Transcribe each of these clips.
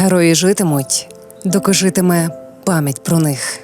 Герої житимуть, доки житиме пам'ять про них.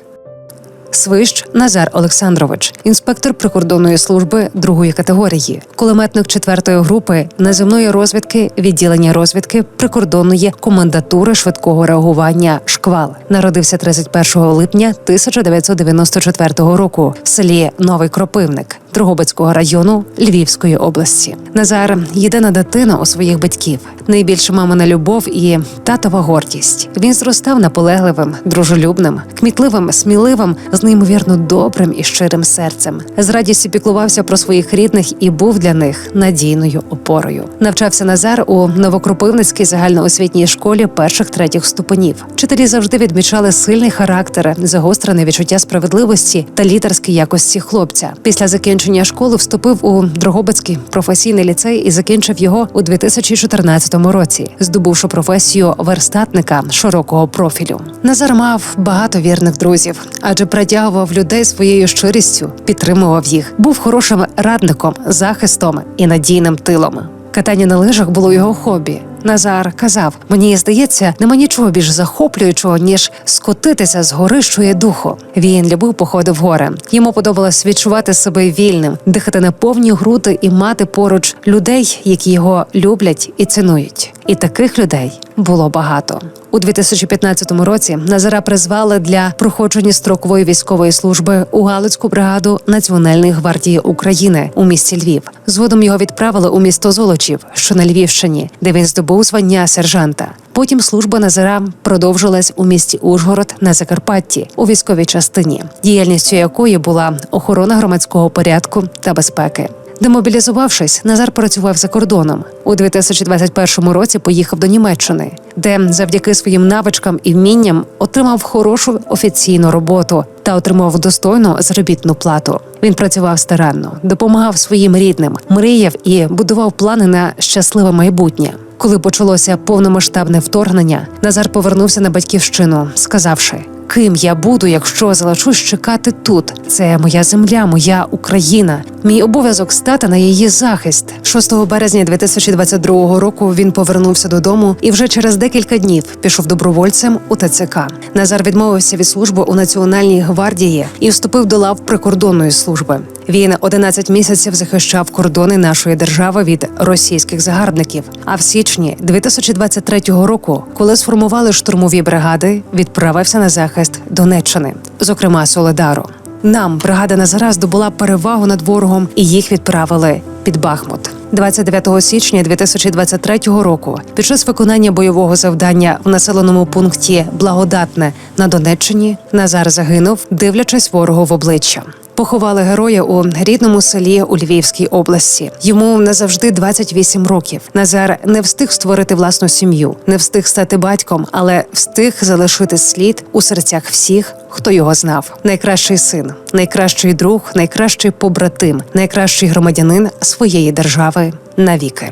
Свищ Назар Олександрович, інспектор прикордонної служби другої категорії, кулеметник четвертої групи наземної розвідки відділення розвідки прикордонної комендатури швидкого реагування Шквал. Народився 31 липня 1994 року в селі Новий Кропивник Дрогобицького району Львівської області. Назар єдина дитина у своїх батьків. Найбільша мамина любов і татова гордість. Він зростав наполегливим, дружелюбним, кмітливим, сміливим, з неймовірно добрим і щирим серцем. З радістю піклувався про своїх рідних і був для них надійною опорою. Навчався Назар у Новокропивницькій загальноосвітній школі перших третіх ступенів. Вчителі завжди відмічали сильний характер, загострене відчуття справедливості та лідерські якості хлопця. Після закінчення школи вступив у Дрогобицький професійний ліцей і закінчив його у 2014 році, здобувши професію верстатника широкого профілю. Назар мав багато вірних друзів, адже притягував людей своєю щирістю, підтримував їх, був хорошим радником, захистом і надійним тилом. Катання на лижах було його хобі. Назар казав: мені здається, нема нічого більш захоплюючого, ніж скотитися з гори, що є духу. Він любив походи в гори. Йому подобалось відчувати себе вільним, дихати на повні груди і мати поруч людей, які його люблять і цінують. І таких людей було багато. У 2015 році Назара призвали для проходження строкової військової служби у Галицьку бригаду Національної гвардії України у місті Львів. Згодом його відправили у місто Золочів, що на Львівщині, де він здобув звання сержанта. Потім служба Назара продовжилась у місті Ужгород на Закарпатті у військовій частині, діяльністю якої була охорона громадського порядку та безпеки. Демобілізувавшись, Назар працював за кордоном. У 2021 році поїхав до Німеччини, де завдяки своїм навичкам і вмінням отримав хорошу офіційну роботу та отримав достойну заробітну плату. Він працював старанно, допомагав своїм рідним, мріяв і будував плани на щасливе майбутнє. Коли почалося повномасштабне вторгнення, Назар повернувся на батьківщину, сказавши: Ким я буду, якщо залишусь чекати тут? Це моя земля, моя Україна. Мій обов'язок стати на її захист. 6 березня 2022 року він повернувся додому і вже через декілька днів пішов добровольцем у ТЦК. Назар відмовився від служби у Національній гвардії і вступив до лав прикордонної служби. Він 11 місяців захищав кордони нашої держави від російських загарбників. А в січні 2023 року, коли сформували штурмові бригади, відправився на захист Донеччини, зокрема Соледару. Нам бригада Назара здобула перевагу над ворогом, і їх відправили під Бахмут. 29 січня 2023 року, під час виконання бойового завдання в населеному пункті Благодатне на Донеччині, Назар загинув, дивлячись ворогу в обличчя. Поховали героя у рідному селі у Львівській області. Йому назавжди 28 років. Назар не встиг створити власну сім'ю, не встиг стати батьком, але встиг залишити слід у серцях всіх, хто його знав. Найкращий син, найкращий друг, найкращий побратим, найкращий громадянин своєї держави навіки.